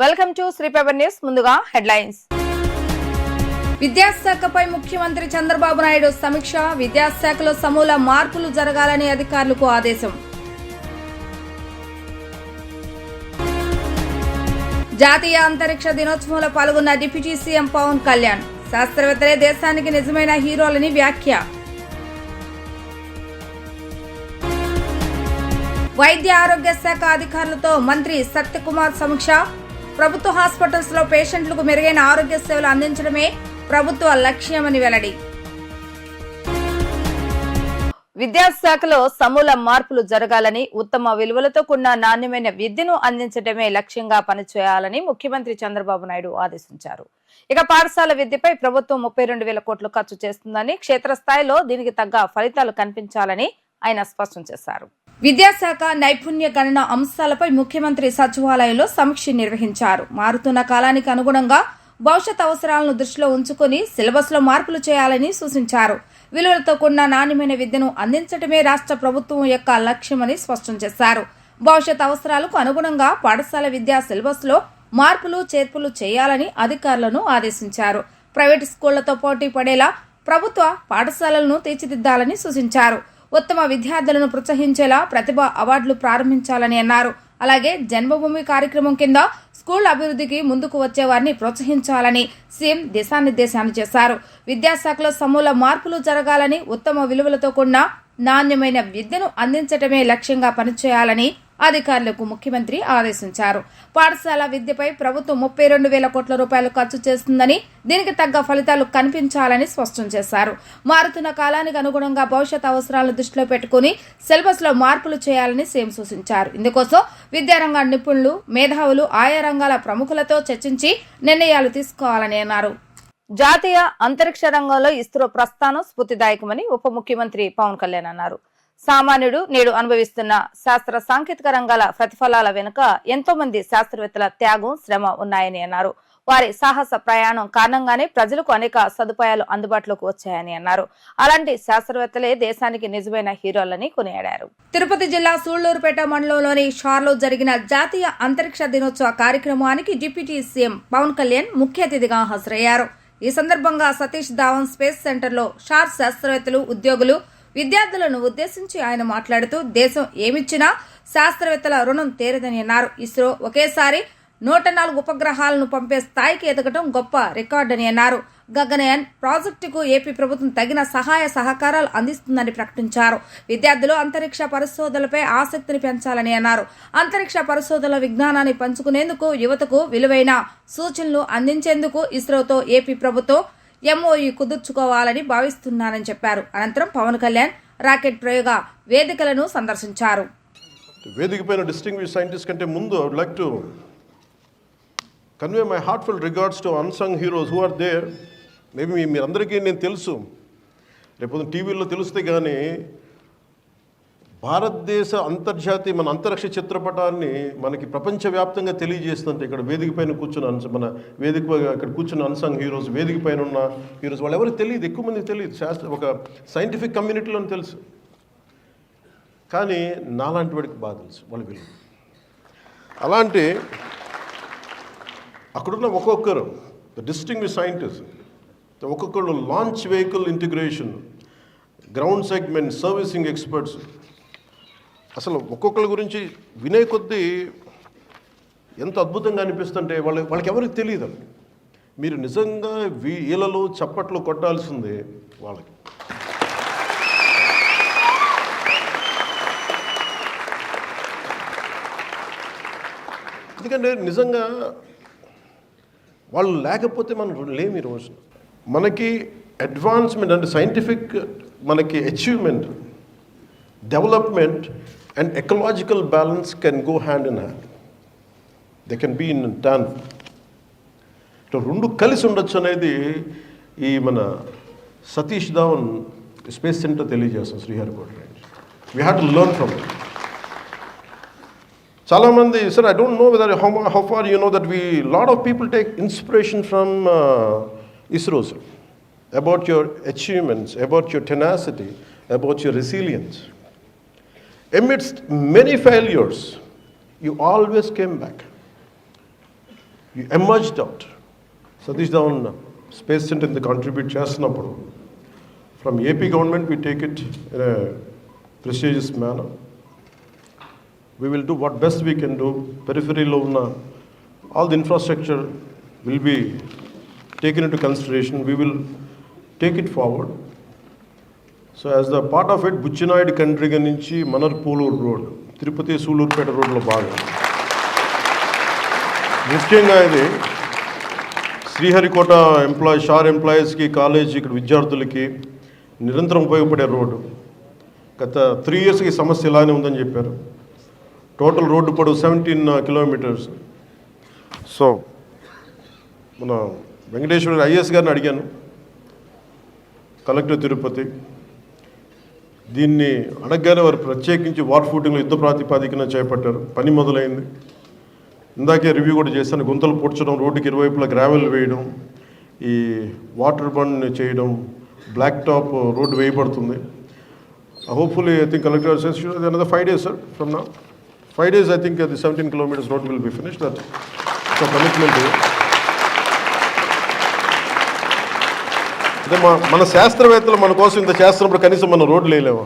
Welcome to Sri paper news ముందుగా headlines. విద్యాశాఖపై ముఖ్యమంత్రి చంద్రబాబు నాయుడు సమీక్ష విద్యాశాఖలో సమూల మార్పులు జరగాలని అధికారులకు ఆదేశం. జాతీయ అంతరిక్ష దినోత్సవంలో పాల్గొన్న డిప్యూటీ సీఎం పవన్ కళ్యాణ్. శాస్త్రవేత్తలే దేశానికి నిజమైన హీరోలని వ్యాఖ్య. వైద్య ఆరోగ్య శాఖ అధికారులతో మంత్రి సత్యకుమార్ సమీక్ష. ప్రభుత్వ హాస్పిటల్స్లో పేషెంట్లకు మెరుగైన ఆరోగ్య సేవలు అందించడమే ప్రభుత్వ లక్ష్యమని వెల్లడి. విద్యాశాఖలో సమూల మార్పులు జరగాలని ఉత్తమ విలువలతో కూడిన నాణ్యమైన విద్యను అందించడమే లక్ష్యంగా పనిచేయాలని ముఖ్యమంత్రి చంద్రబాబు నాయుడు ఆదేశించారు. ఇక పాఠశాల విద్యపై ప్రభుత్వం ముప్పై రెండు వేల కోట్లు ఖర్చు చేస్తుందని క్షేత్రస్థాయిలో దీనికి తగ్గ ఫలితాలు కనిపించాలని ఆయన స్పష్టం చేశారు. విద్యాశాఖ నైపుణ్య గణన అంశాలపై ముఖ్యమంత్రి సచివాలయంలో సమీక్ష నిర్వహించారు. మారుతున్న కాలానికి అనుగుణంగా భవిష్యత్ అవసరాలను దృష్టిలో ఉంచుకుని సిలబస్లో మార్పులు చేయాలని సూచించారు. విలువలతో కూడిన నాణ్యమైన విద్యను అందించడమే రాష్ట్ర ప్రభుత్వం యొక్క లక్ష్యమని స్పష్టం చేశారు. భవిష్యత్ అవసరాలకు అనుగుణంగా పాఠశాల విద్యా సిలబస్లో మార్పులు చేర్పులు చేయాలని అధికారులను ఆదేశించారు. ప్రైవేటు స్కూళ్ళతో పోటీ పడేలా ప్రభుత్వ పాఠశాలలను తీర్చిదిద్దాలని సూచించారు. ఉత్తమ విద్యార్థులను ప్రోత్సహించేలా ప్రతిభ అవార్డులు ప్రారంభించాలని అన్నారు. అలాగే జన్మభూమి కార్యక్రమం కింద స్కూల్ అభివృద్ధికి ముందుకు వచ్చేవారిని ప్రోత్సహించాలని సీఎం దిశానిర్దేశాన్ని చేశారు. విద్యాశాఖలో సమూల మార్పులు జరగాలని ఉత్తమ విలువలతో కూడిన నాణ్యమైన విద్యను అందించటమే లక్ష్యంగా పనిచేయాలని అధికారులకు ముఖ్యమంత్రి ఆదేశించారు. పాఠశాల విద్యపై ప్రభుత్వం ముప్పై రెండు వేల కోట్ల రూపాయలు ఖర్చు చేస్తుందని దీనికి తగ్గ ఫలితాలు కనిపించాలని స్పష్టం చేశారు. మారుతున్న కాలానికి అనుగుణంగా భవిష్యత్ అవసరాలను దృష్టిలో పెట్టుకుని సిలబస్లో మార్పులు చేయాలని సీఎం సూచించారు. ఇందుకోసం విద్యారంగ నిపుణులు మేధావులు ఆయా రంగాల ప్రముఖులతో చర్చించి నిర్ణయాలు తీసుకోవాలని అన్నారు. జాతీయ అంతరిక్ష రంగంలో ఇస్రో ప్రస్థానం స్ఫూర్తిదాయకమని ఉప ముఖ్యమంత్రి పవన్ కళ్యాణ్ అన్నారు. సామాన్యుడు నేడు అనుభవిస్తున్న శాస్త్ర సాంకేతిక రంగాల ప్రతిఫలాల వెనుక ఎంతో మంది శాస్త్రవేత్తల త్యాగం శ్రమ ఉన్నాయని అన్నారు. వారి సాహస ప్రయాణం కారణంగానే ప్రజలకు అనేక సదుపాయాలు అందుబాటులోకి వచ్చాయని అన్నారు. అలాంటి శాస్త్రవేత్తలే దేశానికి నిజమైన హీరోలని కొనియాడారు. తిరుపతి జిల్లా సూళ్ళూరుపేట మండలంలోని షార్లో జరిగిన జాతీయ అంతరిక్ష దినోత్సవ కార్యక్రమానికి డిప్యూటీ సీఎం పవన్ కళ్యాణ్ ముఖ్య అతిథిగా హాజరయ్యారు. ఈ సందర్భంగా సతీష్ ధావన్ స్పేస్ సెంటర్లో షార్ శాస్త్రవేత్తలు ఉద్యోగులు విద్యార్థులను ఉద్దేశించి ఆయన మాట్లాడుతూ దేశం ఏమిచ్చినా శాస్త్రవేత్తల రుణం తీరదని అన్నారు. ఇస్రో ఒకేసారి నూట నాలుగు ఉపగ్రహాలను పంపే స్థాయికి ఎదగటం గొప్ప రికార్డని అన్నారు. గగనయాన్ ప్రాజెక్టుకు ఏపీ ప్రభుత్వం తగిన సహాయ సహకారాలు అందిస్తుందని ప్రకటించారు. విద్యార్థులు అంతరిక్ష పరిశోధనలపై ఆసక్తిని పెంచాలని అన్నారు. అంతరిక్ష పరిశోధనల విజ్ఞానాన్ని పంచుకునేందుకు యువతకు విలువైన సూచనలు అందించేందుకు ఇస్రోతో ఏపీ ప్రభుత్వం ఎంఓయూ కుదుర్చుకోవాలని భావిస్తున్నానని చెప్పారు. అనంతరం పవన్ కళ్యాణ్ రాకెట్ ప్రయోగ వేదికలను సందర్శించారు. వేదికపైన డిస్టింగ్విష్ సైంటిస్ట్ కంటే ముందు I like to convey my heartful regards to unsung heroes who are there maybe మీ మీరందరికీ నేను తెలుసు. రేపు టీవీలో తెలిస్తే కానీ భారతదేశ అంతర్జాతీయ మన అంతరిక్ష చిత్రపటాన్ని మనకి ప్రపంచవ్యాప్తంగా తెలియజేస్తుంటే ఇక్కడ వేదిక పైన కూర్చున్న అన్స్ మన వేదిక ఇక్కడ కూర్చున్న అన్సంగ్ హీరోస్ వేదిక పైన ఉన్న హీరోస్ వాళ్ళు ఎవరికి తెలియదు ఎక్కువ మందికి తెలియదు. శాస్త్ర ఒక సైంటిఫిక్ కమ్యూనిటీలో తెలుసు. కానీ నాలాంటి వాడికి బాగా తెలుసు వాళ్ళు విలువ అలాంటి అక్కడున్న ఒక్కొక్కరు ద సైంటిస్ట్ ఒక్కొక్కరు launch vehicle integration ground segment servicing experts అసలు ఒక్కొక్కరి గురించి వినే కొద్దీ ఎంత అద్భుతంగా అనిపిస్తుంటే వాళ్ళ వాళ్ళకి ఎవరికి తెలియదు మీరు నిజంగా వీ- చప్పట్లు కొట్టాల్సిందే వాళ్ళకి. ఎందుకంటే నిజంగా వాళ్ళు లేకపోతే మనం లేము ఈరోజు మనకి అడ్వాన్స్మెంట్ అంటే సైంటిఫిక్ మనకి achievement development and ecological balance can go hand in hand they can be in tandem ఇట్లా రెండు కలిసి ఉండొచ్చు అనేది ఈ మన సతీష్ ధావన్ స్పేస్ సెంటర్ తెలియజేస్తాం Sriharikota range we have to learn from it చాలా మంది sir I don't know whether how how far you know that we lot of people take inspiration from ISRO sir about your achievements about your tenacity about your resilience amidst many failures, you always came back. You emerged out Satish Dhawan space centre ఇంత contribute చేస్తున్నప్పుడు from AP government we take it in a prestigious manner we will do what best we can do. Peripheral ఉన్న all the infrastructure will be taken into consideration. We will take it forward. So as the part of it Buchinaidu Kandriga నుంచి Manarpuluru road Tirupati Sullurpeta రోడ్లో భాగం. ముఖ్యంగా ఇది Sriharikota employee SHAR ఎంప్లాయీస్కి college ఇక్కడ విద్యార్థులకి నిరంతరం ఉపయోగపడే రోడ్డు. గత త్రీ ఇయర్స్కి సమస్య ఇలానే ఉందని చెప్పారు. టోటల్ రోడ్డు పొడవు సెవెంటీన్ కిలోమీటర్స్ సో మన వెంకటేశ్వర ఐఎస్ గారిని అడిగాను. కలెక్టర్ తిరుపతి. దీన్ని అడగగానే వారు ప్రత్యేకించి వార్ ఫూటింగ్లో యుద్ధ ప్రాతిపాదికన చేపట్టారు. పని మొదలైంది. ఇందాకే రివ్యూ కూడా చేశాను. గుంతలు పూడ్చడం రోడ్డుకి ఇరువైపులా గ్రావెల్ వేయడం ఈ వాటర్ బండ్ చేయడం బ్లాక్ టాప్ రోడ్డు వేయబడుతుంది. Hopefully I think collector sense another five days sir from now five days I think the seventeen kilometres road will be finish that commitment అంటే మా మన శాస్త్రవేత్తలు మన కోసం ఇంత చేస్తున్నప్పుడు కనీసం మనం రోడ్లు వేయలేము.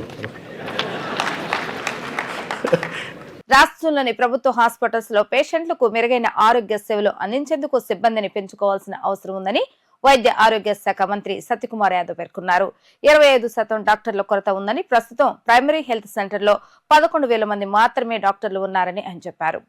రాష్ట్రంలోని ప్రభుత్వ హాస్పిటల్స్లో పేషెంట్లకు మెరుగైన ఆరోగ్య సేవలు అందించేందుకు సిబ్బందిని పెంచుకోవాల్సిన అవసరం ఉందని వైద్య ఆరోగ్య శాఖ మంత్రి సత్యకుమార్ యాదవ్ పేర్కొన్నారు. ఇరవై ఐదు శాతం డాక్టర్ల కొరత ఉందని ప్రస్తుతం ప్రైమరీ హెల్త్ సెంటర్లో పదకొండు వేల మంది మాత్రమే డాక్టర్లు ఉన్నారని ఆయన చెప్పారు.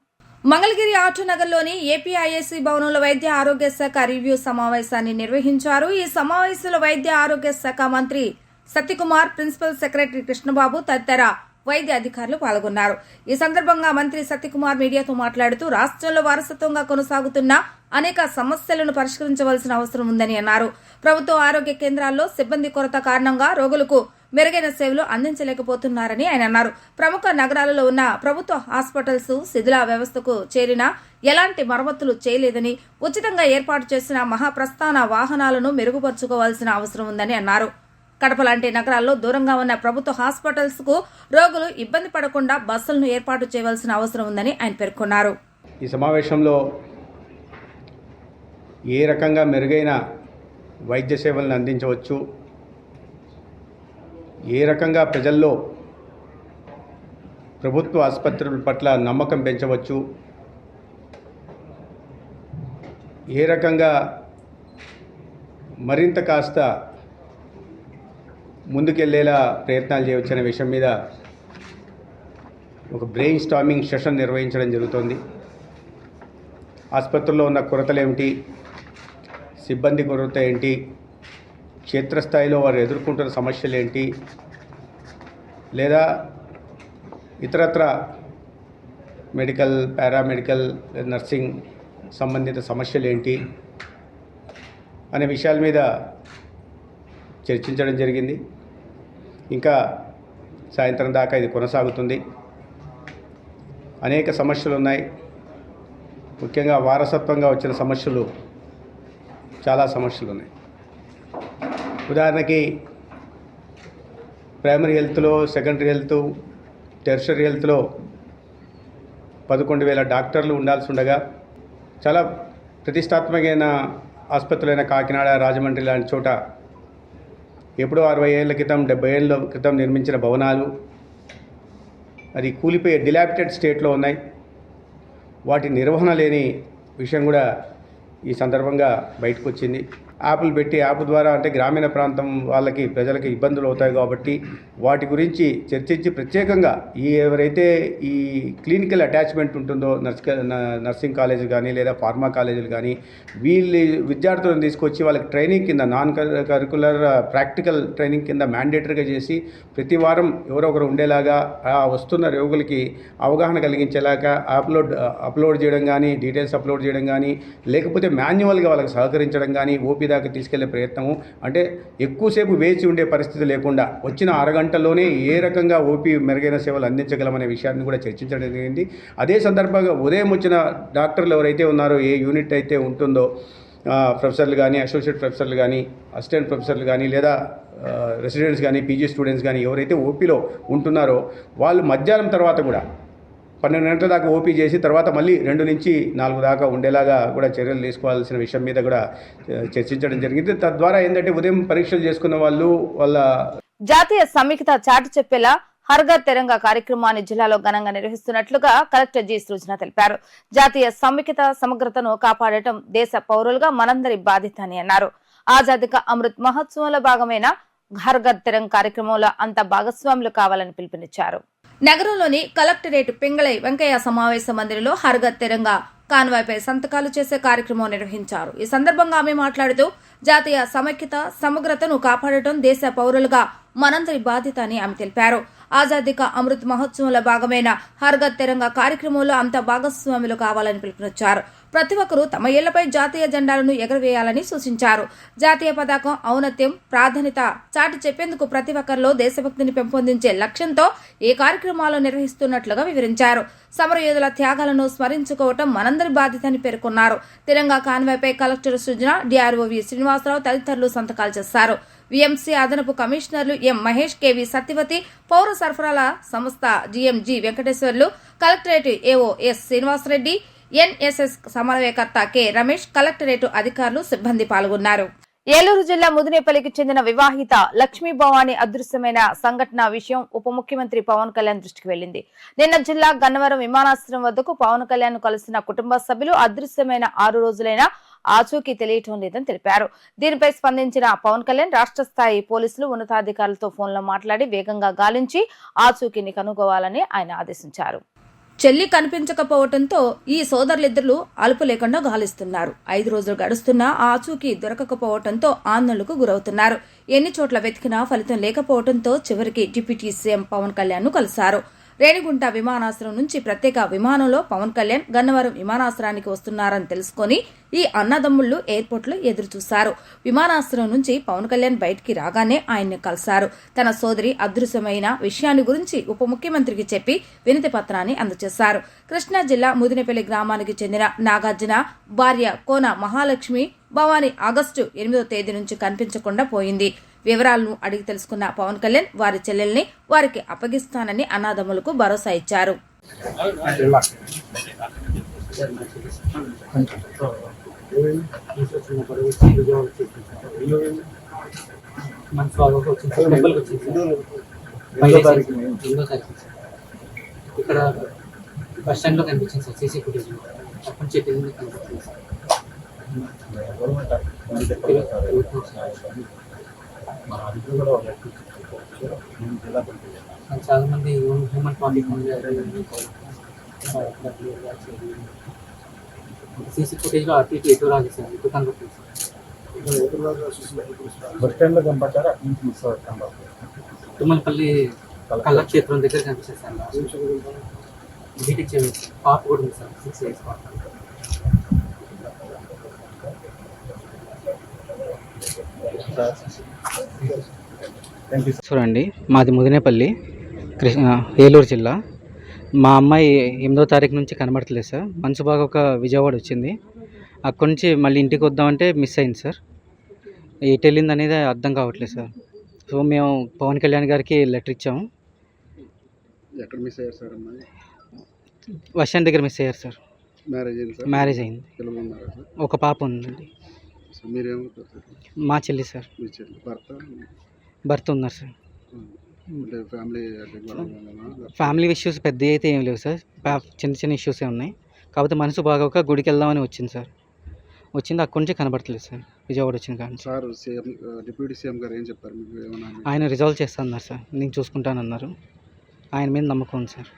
మంగళగిరి ఆటోనగర్లోని ఏపీఐఏసీ భవనంలో వైద్య ఆరోగ్య శాఖ రివ్యూ సమావేశాన్ని నిర్వహించారు. ఈ సమావేశంలో వైద్య ఆరోగ్య శాఖ మంత్రి సత్యకుమార్ ప్రిన్సిపల్ సెక్రటరీ కృష్ణబాబు తదితర వైద్య అధికారులు పాల్గొన్నారు. ఈ సందర్భంగా మంత్రి సత్యకుమార్ మీడియాతో మాట్లాడుతూ రాష్ట్రంలో వారసత్వంగా కొనసాగుతున్న అనేక సమస్యలను పరిష్కరించవలసిన అవసరం ఉందని అన్నారు. ప్రభుత్వ ఆరోగ్య కేంద్రాల్లో సిబ్బంది కొరత కారణంగా రోగులకు మెరుగైన సేవలు అందించలేకపోతున్నారని ఆయన అన్నారు. ప్రముఖ నగరాలలో ఉన్న ప్రభుత్వ హాస్పిటల్స్ శిథిల వ్యవస్థకు చేరిన ఎలాంటి మరమ్మతులు చేయలేదని ఉచితంగా ఏర్పాటు చేసిన మహాప్రస్థాన వాహనాలను మెరుగుపరుచుకోవాల్సిన అవసరం ఉందని అన్నారు. కడప లాంటి నగరాల్లో దూరంగా ఉన్న ప్రభుత్వ హాస్పిటల్స్కు రోగులు ఇబ్బంది పడకుండా బస్సులను ఏర్పాటు చేయవలసిన అవసరం ఉందని ఆయన పేర్కొన్నారు. ఈ సమావేశంలో ఏ రకంగా మెరుగైన వైద్య సేవలను అందించవచ్చు ఏ రకంగా ప్రజల్లో ప్రభుత్వ ఆసుపత్రుల పట్ల నమ్మకం పెంచవచ్చు? ఏ రకంగా మరింత కాస్త ముందుకెళ్ళేలా ప్రయత్నాలు చేయవచ్చు అనే విషయం మీద ఒక బ్రెయిన్ స్టామింగ్ సెషన్ నిర్వహించడం జరుగుతోంది. ఆసుపత్రిలో ఉన్న కొరతలు ఏమిటి? సిబ్బంది కొరత ఏంటి? క్షేత్రస్థాయిలో వారు ఎదుర్కొంటున్న సమస్యలు ఏంటి లేదా ఇతరత్ర మెడికల్ పారామెడికల్ నర్సింగ్ సంబంధిత సమస్యలు ఏంటి అనే విషయాల మీద చర్చించడం జరిగింది. ఇంకా సాయంత్రం దాకా ఇది కొనసాగుతుంది. అనేక సమస్యలు ఉన్నాయి ముఖ్యంగా వారసత్వంగా వచ్చిన సమస్యలు చాలా సమస్యలు ఉన్నాయి ఉదాహరణకి ప్రైమరీ హెల్త్లో సెకండరీ హెల్త్ టెర్షరీ హెల్త్లో పదకొండు వేల డాక్టర్లు ఉండాల్సి ఉండగా చాలా ప్రతిష్టాత్మకమైన ఆసుపత్రులైన కాకినాడ రాజమండ్రి లాంటి చోట ఎప్పుడో అరవై ఏళ్ళ క్రితం డెబ్బై ఏళ్ళ క్రితం నిర్మించిన భవనాలు అది కూలిపోయే డిలాపిటెడ్ స్టేట్లో ఉన్నాయి. వాటి నిర్వహణ లేని విషయం కూడా ఈ సందర్భంగా బయటకు వచ్చింది యాప్లు పెట్టి యాప్ ద్వారా అంటే గ్రామీణ ప్రాంతం వాళ్ళకి ప్రజలకి ఇబ్బందులు అవుతాయి కాబట్టి వాటి గురించి చర్చించి ప్రత్యేకంగా ఈ ఎవరైతే ఈ క్లినికల్ అటాచ్మెంట్ ఉంటుందో నర్స్ నర్సింగ్ కాలేజ్ కానీ లేదా ఫార్మా కాలేజీలు కానీ వీళ్ళు విద్యార్థులను తీసుకొచ్చి వాళ్ళకి ట్రైనింగ్ కింద నాన్ కరికులర్ ప్రాక్టికల్ ట్రైనింగ్ కింద మ్యాండేటరీగా చేసి ప్రతి వారం ఎవరో ఒకరు ఉండేలాగా ఆ వస్తున్న రోగులకి అవగాహన కలిగించేలాగా అప్లోడ్ అప్లోడ్ చేయడం కానీ డీటెయిల్స్ అప్లోడ్ చేయడం కానీ లేకపోతే మాన్యువల్గా వాళ్ళకి సహకరించడం కానీ ఓపీ దాకా తీసుకెళ్ళే ప్రయత్నము. అంటే ఎక్కువసేపు వేచి ఉండే పరిస్థితి లేకుండా వచ్చిన అరగంటలోనే ఏ రకంగా ఓపీ మెరుగైన సేవలు అందించగలమనే విషయాన్ని కూడా చర్చించడం జరిగింది. అదే సందర్భంగా ఉదయం వచ్చిన డాక్టర్లు ఎవరైతే ఉన్నారో ఏ యూనిట్ అయితే ఉంటుందో ప్రొఫెసర్లు కానీ అసోసియేట్ ప్రొఫెసర్లు కానీ అసిస్టెంట్ ప్రొఫెసర్లు కానీ లేదా రెసిడెంట్స్ కానీ పీజీ స్టూడెంట్స్ కానీ ఎవరైతే ఓపీలో ఉంటున్నారో వాళ్ళు మధ్యాహ్నం తర్వాత కూడా పన్నెండు గంటల దాకా ఓపీ చేసి తర్వాత మళ్ళీ రెండు నుంచి నాలుగు దాకా ఉండేలాగా కూడా చర్యలు తీసుకోవాల్సిన విషయం మీద కూడా చర్చించడం జరిగింది. తద్వారా ఏంటంటే ఉదయం పరీక్షలు చేసుకున్న వాళ్ళు వాళ్ళ జాతీయ సమైక్యత చాటు చెప్పేలా హర్ఘర్ తెరంగా కార్యక్రమాన్ని జిల్లాలో ఘనంగా నిర్వహిస్తున్నట్లుగా కలెక్టర్ జి సృజన తెలిపారు. జాతీయ సమైక్యత సమగ్రతను కాపాడటం దేశ పౌరులుగా మనందరి బాధ్యత అని అన్నారు. ఆజాదీ కా అమృత్ మహోత్సవంలో భాగమైన హర్ఘర్ తెరంగ్ కార్యక్రమంలో అంత భాగస్వాములు కావాలని పిలుపునిచ్చారు. నగరంలోని కలెక్టరేట్ పింగళై వెంకయ్య సమావేశ మందిరంలో హర్గత్ తెరంగా కాన్వాయ్పై సంతకాలు చేసే కార్యక్రమం నిర్వహించారు. ఈ సందర్భంగా ఆమె మాట్లాడుతూ జాతీయ సమైక్యత సమగ్రతను కాపాడటం దేశ పౌరులుగా మనందరి బాధ్యత అని ఆమె తెలిపారు. ఆజాదీ కా అమృత్ మహోత్సవంలో భాగమైన హర్గత్ తెరంగా కార్యక్రమంలో అంత భాగస్వాములు కావాలని పిలుపునిచ్చారు. ప్రతి ఒక్కరూ తమ ఇళ్ళపై జాతీయ జెండాలను ఎగరవేయాలని సూచించారు. జాతీయ పతాకం ఔన్నత్యం ప్రాధాన్యత చాటి చెప్పేందుకు ప్రతి ఒక్కరిలో దేశభక్తిని పెంపొందించే లక్ష్యంతో ఈ కార్యక్రమాలు నిర్వహిస్తున్నట్లుగా వివరించారు. సమరయోధుల త్యాగాలను స్మరించుకోవటం మనందరి బాధ్యత అని పేర్కొన్నారు. Telangana కాన్వాయ్పై collector Srujana DRO V Srinivasa Rao తదితరులు సంతకాలు చేశారు. విఎంసీ అదనపు కమిషనర్లు ఎం మహేష్ కేవి సత్యవతి పౌర సరఫరాల సంస్థ GMG Venkateswarlu collectorate AO S Srinivasa Reddy NSS సమన్వయకర్త కె రమేష్ కలెక్టరేట్ అధికారులు సిబ్బంది పాల్గొన్నారు. ఏలూరు జిల్లా ముదినేపల్లికి చెందిన వివాహిత లక్ష్మీ భవానీ అదృశ్యమైన సంఘటన విషయం ఉప ముఖ్యమంత్రి పవన్ కళ్యాణ్ దృష్టికి వెళ్ళింది నిన్న జిల్లా గన్నవరం విమానాశ్రయం వద్దకు పవన్ కళ్యాణ్ కలిసిన కుటుంబ సభ్యులు అదృశ్యమైన ఆరు రోజులైన ఆచూకీ తెలియటం లేదని తెలిపారు. దీనిపై స్పందించిన పవన్ కళ్యాణ్ రాష్ట్ర స్థాయి పోలీసులు ఉన్నతాధికారులతో ఫోన్లో మాట్లాడి వేగంగా గాలించి ఆచూకీని కనుగోవాలని ఆయన ఆదేశించారు. చెల్లి కనిపించకపోవటంతో ఈ సోదరులిద్దరు అలుపు లేకుండా గాలిస్తున్నారు. ఐదు రోజులు గడుస్తున్నా ఆచూకీ దొరకకపోవటంతో ఆందోళనకు గురవుతున్నారు. ఎన్ని చోట్ల వెతికినా ఫలితం లేకపోవడంతో చివరికి డిప్యూటీ సీఎం పవన్ కళ్యాణ్ను కలిశారు. రేణిగుంట విమానాశ్రయం నుంచి ప్రత్యేక విమానంలో పవన్ కళ్యాణ్ గన్నవరం విమానాశ్రయానికి వస్తున్నారని తెలుసుకొని ఈ అన్నదమ్ముళ్ళు ఎయిర్పోర్ట్లో విమానాశ్రయం నుంచి పవన్ కళ్యాణ్ బయటికి రాగానే ఆయన్ని కలిశారు. తన సోదరి అదృశ్యమైన విషయాన్ని గురించి ఉప ముఖ్యమంత్రికి చెప్పి వినతి పత్రాన్ని అందజేశారు. కృష్ణా జిల్లా ముదినపల్లి గ్రామానికి చెందిన నాగార్జున భార్య కోన మహాలక్ష్మి భవాని ఆగస్టు ఎనిమిదో తేదీ నుంచి కనిపించకుండా పోయింది. వివరాలను అడిగి తెలుసుకున్న పవన్ కళ్యాణ్ వారి చెల్లెల్ని వారికి అప్పగిస్తానని అన్నదమ్ములకు భరోసా ఇచ్చారు. ఇక్కడ బస్ స్టాండ్లో కనిపించింది సార్ సీసీ ఫుటేజ్ అప్పటి నుంచి ఎటు కనిపించింది సార్ తిరుగుతున్నాం సార్. కానీ చాలా మంది హ్యూమన్ సీసీ ఫుటేజ్లో అటు ఇటు ఎటు రాదు సార్ ఎటు కనబడుతుంది? సార్ బస్ స్టాండ్లో కనపడ్డారు అటు నుంచి మిస్ అవుతాం తుమ్మలపల్లి కళాక్షేత్రం దగ్గర కనిపిస్తుంది సార్. బీటెక్ పాప కూడా ఉంది సార్. సిక్స్ ఇయర్స్ పాప. చూడండి మాది ముదినేపల్లి కృష్ణ ఏలూరు జిల్లా. మా అమ్మాయి ఎనిమిదో తారీఖు నుంచి కనబడట్లేదు సార్. మనసు బాగా ఒక విజయవాడ వచ్చింది. అక్కడి నుంచి మళ్ళీ ఇంటికి వద్దామంటే మిస్ అయింది సార్. ఎటు వెళ్ళింది అనేది అర్థం కావట్లేదు సార్. సో మేము పవన్ కళ్యాణ్ గారికి లెటర్ ఇచ్చాము ఎక్కడ మిస్ అయ్యారు సార్ అమ్మాయి? దగ్గర మిస్ అయ్యారు సార్. మ్యారేజ్ మ్యారేజ్ అయింది. ఒక పాప ఉందండి. మా చెల్లి సార్. మీ చెల్లి. భర్త? భర్త ఉన్నారు సార్. ఫ్యామిలీ ఫ్యామిలీ ఇష్యూస్ పెద్ద అయితే ఏం లేవు సార్. చిన్న చిన్న ఇష్యూసే ఉన్నాయి. కాకపోతే మనసు బాగోక గుడికి వెళ్దామని వచ్చింది సార్. వచ్చింది అక్కడి నుంచి కనబడట్లేదు సార్. విజయవాడ వచ్చిన కాడి నుంచి. సార్ సీఎం డిప్యూటీ సీఎం గారు ఏం చెప్పారు మీకు? ఏమన్నా ఆయన రిజాల్వ్ చేస్తానన్నారు సార్. నేను చూసుకుంటానన్నారు. ఆయన మీద నమ్మకం ఉంది సార్.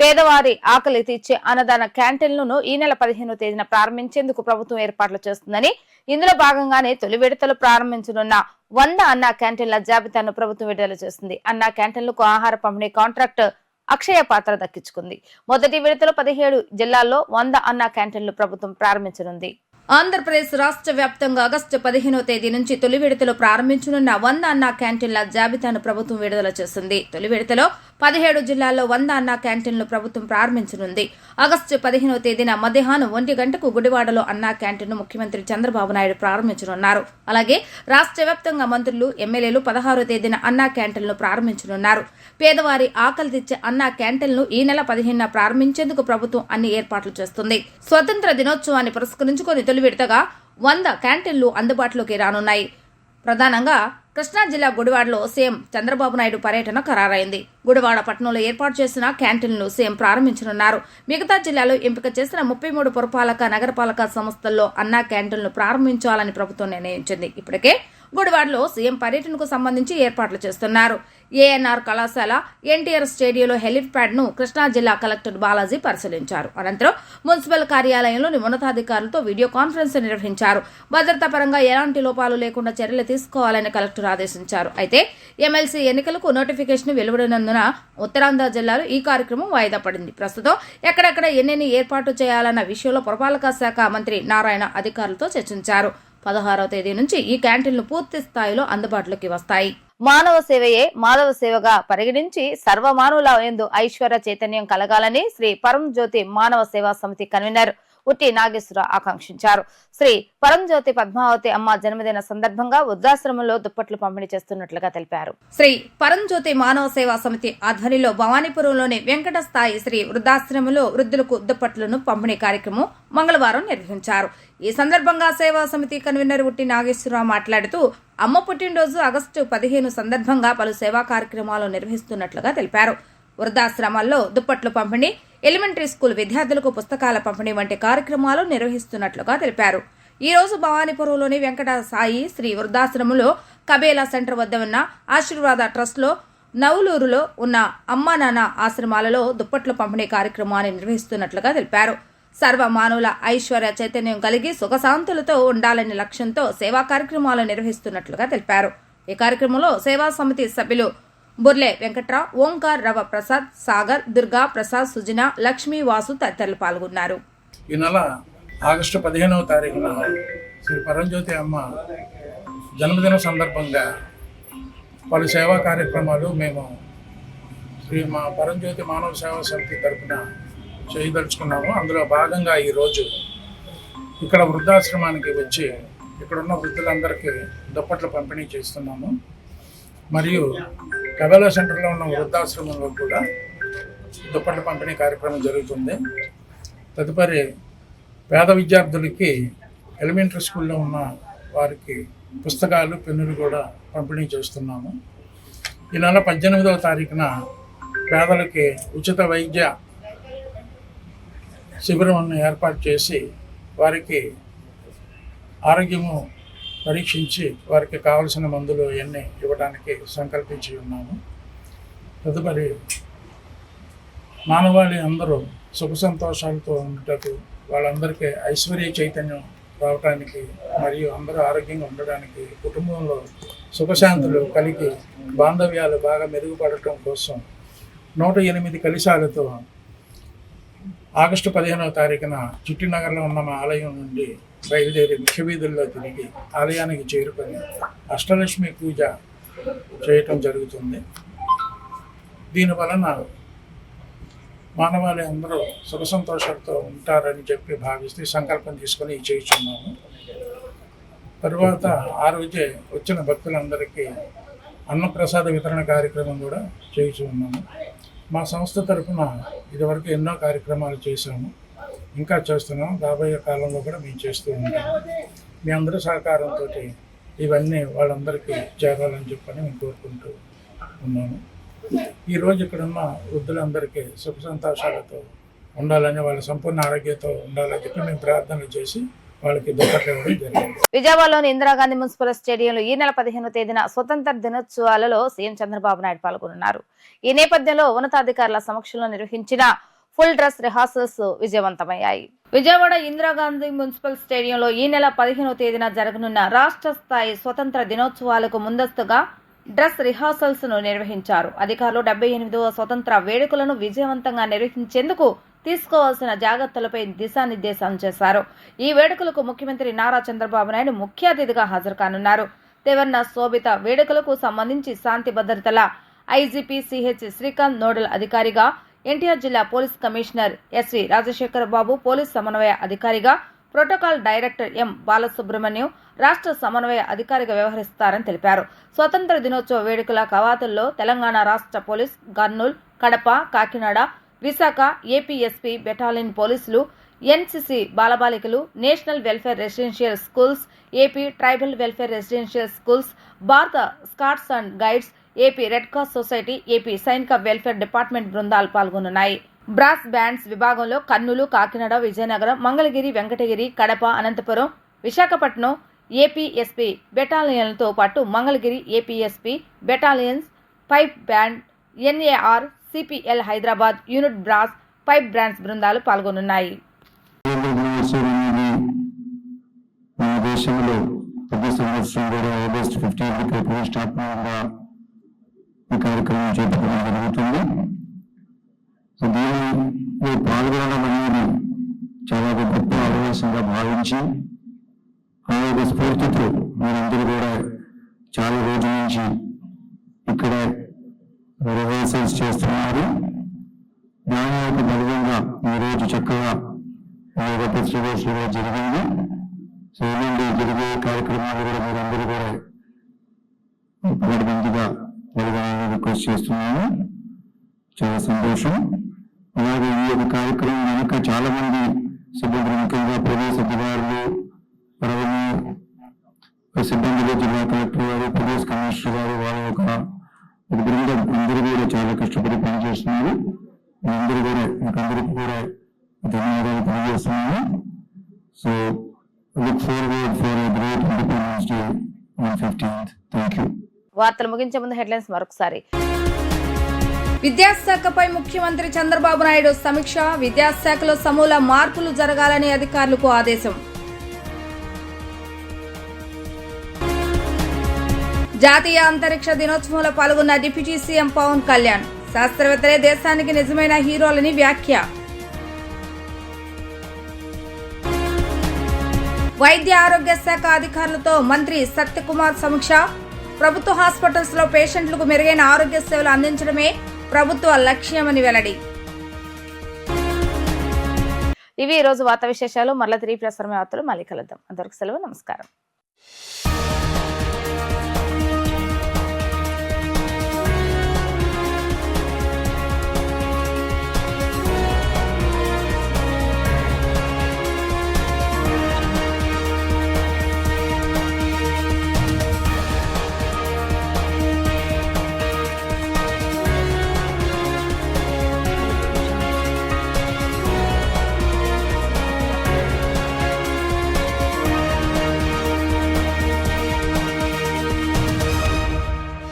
పేదవారి ఆకలి తీర్చే అన్నదాన క్యాంటీన్లను ఈ నెల పదిహేనో తేదీన ప్రారంభించేందుకు ప్రభుత్వం ఏర్పాట్లు చేస్తుందని ఇందులో భాగంగానే తొలి విడతలు ప్రారంభించనున్న వంద అన్న క్యాంటీన్ల జాబితాను ప్రభుత్వం విడుదల చేస్తుంది అన్న క్యాంటీన్లకు ఆహార పంపిణీ కాంట్రాక్ట్ అక్షయ పాత్ర దక్కించుకుంది. మొదటి విడతలో పదిహేడు జిల్లాల్లో వంద అన్న క్యాంటీన్లు ప్రభుత్వం ప్రారంభించనుంది. ఆంధ్రప్రదేశ్ రాష్ట్ర వ్యాప్తంగా ఆగస్టు పదిహేనో తేదీ నుంచి తొలి విడతలో ప్రారంభించనున్న వంద అన్నా క్యాంటీన్ల జాబితాను ప్రభుత్వం విడుదల చేసింది. తొలి విడతలో పదిహేడు జిల్లాల్లో వంద అన్నా క్యాంటీన్లు ప్రభుత్వం ప్రారంభించనుంది. ఆగస్టు పదిహేనో తేదీన మధ్యాహ్నం ఒంటి గంటకు గుడివాడలో అన్నా క్యాంటీన్ను ముఖ్యమంత్రి చంద్రబాబు నాయుడు ప్రారంభించనున్నారు. అలాగే రాష్ట్ర వ్యాప్తంగా మంత్రులు ఎమ్మెల్యేలు పదహారో తేదీన అన్నా క్యాంటీన్లు ప్రారంభించనున్నారు. పేదవారి ఆకలి తెచ్చే అన్నా క్యాంటీన్లు ఈ నెల పదిహేనున ప్రారంభించేందుకు ప్రభుత్వం అన్ని ఏర్పాట్లు చేస్తుంది. స్వతంత్ర దినోత్సవాన్ని పురస్కరించుకొని తొలి విడతగా వంద క్యాంటీన్లు అందుబాటులోకి రానున్నాయి. ప్రధానంగా కృష్ణా జిల్లా గుడివాడలో సీఎం చంద్రబాబు నాయుడు పర్యటన ఖరారైంది. గుడివాడ పట్టణంలో ఏర్పాటు చేసిన క్యాంటీన్లు సీఎం ప్రారంభించనున్నారు. మిగతా జిల్లాలో ఎంపిక చేసిన ముప్పై మూడు పురపాలక నగరపాలక సంస్థల్లో అన్నా క్యాంటీన్లు ప్రారంభించాలని ప్రభుత్వం నిర్ణయించింది. ఇప్పటికే గుడివాడలో సీఎం పర్యటనకు సంబంధించి ఏర్పాట్లు చేస్తున్నారు. ఏఎన్ఆర్ కళాశాల ఎన్టీఆర్ స్టేడియంలో హెలిప్యాడ్ను కృష్ణా జిల్లా కలెక్టర్ బాలాజీ పరిశీలించారు. అనంతరం మున్సిపల్ కార్యాలయంలోని ఉన్నతాధికారులతో వీడియో కాన్ఫరెన్స్ నిర్వహించారు. భద్రతా పరంగా ఎలాంటి లోపాలు లేకుండా చర్యలు తీసుకోవాలని కలెక్టర్ ఆదేశించారు. అయితే ఎమ్మెల్సీ ఎన్నికలకు నోటిఫికేషన్ వెలువడినందున ఉత్తరాంధ్ర జిల్లాలో ఈ కార్యక్రమం వాయిదా పడింది. ప్రస్తుతం ఎక్కడెక్కడ ఎన్నెన్ని ఏర్పాటు చేయాలన్న విషయంలో పురపాలక శాఖ మంత్రి నారాయణ అధికారులతో చర్చించారు. పదహారవ తేదీ నుంచి ఈ క్యాంటీన్లు పూర్తి స్థాయిలో అందుబాటులోకి వస్తాయి. మానవ సేవయే మాధవ సేవగా పరిగణించి సర్వమానవుల ఎందు ఐశ్వర్య చైతన్యం కలగాలని శ్రీ పరం జ్యోతి మానవ సేవా సమితి కన్వీనర్ ఉట్టి నాగేశ్వరరావు ఆకాంక్షించారు. శ్రీ పరంజ్యోతి పద్మావతి అమ్మ జన్మదిన సందర్భంగా వృద్ధాశ్రమంలో దుప్పట్లు పంపిణీ చేస్తున్నట్లుగా తెలిపారు. శ్రీ పరంజ్యోతి మానవ సేవా సమితి ఆధ్వర్యంలో భవానీపురంలోని వెంకట స్థాయి శ్రీ వృద్ధాశ్రమంలో వృద్ధులకు దుప్పట్లను పంపిణీ కార్యక్రమం మంగళవారం నిర్వహించారు. ఈ సందర్భంగా సేవా సమితి కన్వీనర్ ఉట్టి నాగేశ్వరరావు మాట్లాడుతూ అమ్మ పుట్టినరోజు ఆగస్టు పదిహేను సందర్భంగా పలు సేవా కార్యక్రమాలు నిర్వహిస్తున్నట్లుగా తెలిపారు. వృద్ధాశ్రమాల్లో దుప్పట్లు పంపిణీ ఎలిమెంటరీ స్కూల్ విద్యార్థులకు పుస్తకాల పంపిణీ వంటి కార్యక్రమాలు నిర్వహిస్తున్నట్లుగా తెలిపారు. ఈ రోజు భవానీపురంలోని వెంకట సాయి శ్రీ వృద్ధాశ్రమంలో కబేలా సెంటర్ వద్ద ఉన్న ఆశీర్వాద ట్రస్ట్లో నవలూరులో ఉన్న అమ్మా నాన్న ఆశ్రమాలలో దుప్పట్ల పంపిణీ కార్యక్రమాన్ని నిర్వహిస్తున్నట్లుగా తెలిపారు. సర్వ మానవుల ఐశ్వర్య చైతన్యం కలిగి సుఖశాంతులతో ఉండాలనే లక్ష్యంతో సేవా కార్యక్రమాలు నిర్వహిస్తున్నట్లుగా తెలిపారు. ఈ కార్యక్రమంలో సేవా సమితి సభ్యులు బుర్లే వెంకట్రావు ఓంకార్ రవ ప్రసాద్ సాగర్ దుర్గా ప్రసాద్ సుజన లక్ష్మీ వాసు తదితరులు పాల్గొన్నారు. ఈ నెల ఆగస్టు పదిహేనవ తారీఖున శ్రీ పరంజ్యోతి అమ్మ జన్మదిన సందర్భంగా పలు సేవా కార్యక్రమాలు మేము శ్రీ మా పరంజ్యోతి మానవ సేవా సమితి తరఫున చేయదలుచుకున్నాము. అందులో భాగంగా ఈరోజు ఇక్కడ వృద్ధాశ్రమానికి వచ్చి ఇక్కడున్న వృద్ధులందరికీ దుప్పట్లు పంపిణీ చేస్తున్నాము. మరియు కబేలా సెంటర్లో ఉన్న వృద్ధాశ్రమంలో కూడా దుప్పట్ల పంపిణీ కార్యక్రమం జరుగుతుంది. తదుపరి పేద విద్యార్థులకి ఎలిమెంటరీ స్కూల్లో ఉన్న వారికి పుస్తకాలు పెన్నులు కూడా పంపిణీ చేస్తున్నాము. ఈ నెల పద్దెనిమిదవ తారీఖున పేదలకి ఉచిత వైద్య శిబిరం ఏర్పాటు చేసి వారికి ఆరోగ్యము పరీక్షించి వారికి కావలసిన మందులు ఇవన్నీ ఇవ్వడానికి సంకల్పించి ఉన్నాము. తదుపరి మానవాళి అందరూ సుఖ సంతోషాలతో ఉండటకు వాళ్ళందరికీ ఐశ్వర్య చైతన్యం రావటానికి మరియు అందరూ ఆరోగ్యంగా ఉండడానికి కుటుంబంలో సుఖశాంతులు కలిగి బాంధవ్యాలు బాగా మెరుగుపడటం కోసం నూట ఎనిమిది కలిశాలతో ఆగస్టు పదిహేనవ తారీఖున చిట్టినగర్లో ఉన్న మా ఆలయం నుండి బయలుదేరి ముఖ్య వీధుల్లో తిరిగి ఆలయానికి చేరుకొని అష్టలక్ష్మి పూజ చేయటం జరుగుతుంది. దీని వలన మానవాళి అందరూ సుఖ సంతోషాలతో ఉంటారని చెప్పి భావిస్తే సంకల్పం తీసుకొని చేయించున్నాము. తరువాత ఆ రోజే వచ్చిన భక్తులందరికీ అన్నప్రసాద వితరణ కార్యక్రమం కూడా చేయించు ఉన్నాము మా సంస్థ తరఫున ఇదివరకు ఎన్నో కార్యక్రమాలు చేశాము. ఇంకా చేస్తున్నాం. రాబోయే కాలంలో కూడా మేము చేస్తూ ఉంటాము మీ అందరి సహకారంతో ఇవన్నీ వాళ్ళందరికీ చేరాలని చెప్పని మేము కోరుకుంటూ ఉన్నాము. ఈరోజు ఇక్కడ ఉన్న వృద్ధులందరికీ సుఖ సంతోషాలతో ఉండాలని వాళ్ళ సంపూర్ణ ఆరోగ్యంతో ఉండాలని చెప్పి మేము ప్రార్థనలు చేసి వాళ్ళకి విజయవాడలోని ఇందిరాగాంధీ మున్సిపల్ స్టేడియంలో ఈ నెల పదిహేనో తేదీన స్వతంత్ర దినోత్సవాలలో సీఎం చంద్రబాబు నాయుడు పాల్గొన్నారు ఈ నేపథ్యంలో ఉన్నతాధికారుల సమక్షంలో నిర్వహించిన ఫుల్ డ్రెస్ రిహార్సల్స్ విజయవంతమయ్యాయి. విజయవాడ ఇందిరాగాంధీ మున్సిపల్ స్టేడియంలో ఈ నెల పదిహేనో తేదీన జరగనున్న రాష్ట్ర స్థాయి స్వతంత్ర దినోత్సవాలకు ముందస్తుగా డ్రెస్ రిహార్సల్స్ను నిర్వహించారు. అధికారులు డెబ్బై ఎనిమిదవ స్వతంత్ర వేడుకలను విజయవంతంగా నిర్వహించేందుకు తీసుకోవాల్సిన జాగ్రత్తలపై దిశానిర్దేశం చేశారు. ఈ వేడుకలకు ముఖ్యమంత్రి నారా చంద్రబాబు నాయుడు ముఖ్య అతిథిగా హాజరు కానున్నారు తెవర్ణ శోభిత వేడుకలకు సంబంధించి శాంతి భద్రతల ఐజీపీ సిహెచ్ శ్రీకాంత్ నోడల్ అధికారిగా ఎన్టీఆర్ జిల్లా police commissioner SV Rajasekhara Babu police సమన్వయ అధికారిగా ప్రోటోకాల్ డైరెక్టర్ ఎం బాలసుబ్రహ్మణ్యం రాష్ట్ర సమన్వయ అధికారిగా వ్యవహరిస్తారని తెలిపారు. స్వతంత్ర దినోత్సవ వేడుకల కవాతుల్లో తెలంగాణ రాష్ట్ర police Kurnool Kadapa Kakinada Visakha APSP battalion పోలీసులు NCC బాలబాలికలు national welfare residential schools AP tribal welfare residential schools Bharat scouts and guides AP red cross society AP Sainik welfare department బృందాలు పాల్గొనున్నాయి. బ్రాస్ బ్యాండ్స్ విభాగంలో Kurnool Kakinada Vizianagaram Mangalagiri Venkatagiri Kadapa Anantapur Visakhapatnam APSP బెటాలియన్లతో పాటు Mangalagiri APSP battalions pipe band NAR CPL Hyderabad unit brass pipe bands బృందాలు పాల్గొనున్నాయి. మన దేశంలో ప్రతి సంవత్సరం కూడా ఆగస్ట్ ఫిఫ్టీన్త్ ప్రతిష్టాత్మకంగా ఈ కార్యక్రమం చేపట్టడం జరుగుతుంది. సో దీనిలో పాల్గొనడం అనేది చాలా ఒక గొప్ప అవకాశంగా భావించి ఆ యొక్క స్ఫూర్తితో మీరందరూ కూడా చాలా రోజుల నుంచి ఇక్కడ రిహర్సల్స్ చేస్తున్నారు. దాని యొక్క భాగంగా ఈరోజు చక్కగా ఆ యొక్క ఫెస్టివల్స్ జరిగింది. సో జరిగే కార్యక్రమాలు కూడా మీరందరూ కూడా మంచిగా రిక్వెస్ట్ చేస్తున్నాను చాలా సంతోషం. అలాగే ఈ యొక్క కార్యక్రమం వెనుక చాలా మంది సిబ్బంది ముఖ్యంగా పోలీస్ అధికారులు పరవని సిబ్బందిలో జిల్లా కలెక్టర్ గారు పోలీస్ కమిషనర్ గారు వాళ్ళ యొక్క ఒక బృందం అందరూ కూడా చాలా కష్టపడి పనిచేస్తున్నారు. అందరూ కూడా మీకందరికీ కూడా ధన్యవాదాలు తెలియజేస్తున్నాను. So look forward for a great Independence Day one fifteenth thank you వార్తలు ముగించే ముందు హెడ్లైన్స్ మరొకసారి. విద్యాశాఖపై ముఖ్యమంత్రి చంద్రబాబు నాయుడు సమీక్ష విద్యాశాఖలో సమూల మార్పులు జరగాలని అధికారులకు ఆదేశం. జాతీయ అంతరిక్ష దినోత్సవంలో పాల్గొన్న డిప్యూటీ సీఎం పవన్ కళ్యాణ్. శాస్త్రవేత్తలే దేశానికి నిజమైన హీరోలని వ్యాఖ్య. వైద్య ఆరోగ్య శాఖ అధికారులతో మంత్రి సత్యకుమార్ సమీక్ష. ప్రభుత్వ హాస్పిటల్స్లో పేషెంట్లకు మెరుగైన ఆరోగ్య సేవలు అందించడమే ప్రభుత్వ లక్ష్యమని వెల్లడి. ఇవి ఈ రోజు వార్త విశేషాలు. మరల తిరిగి ప్రసారమే వార్తలు మళ్ళీ కలుద్దాం. అందరికి సెలవు. నమస్కారం.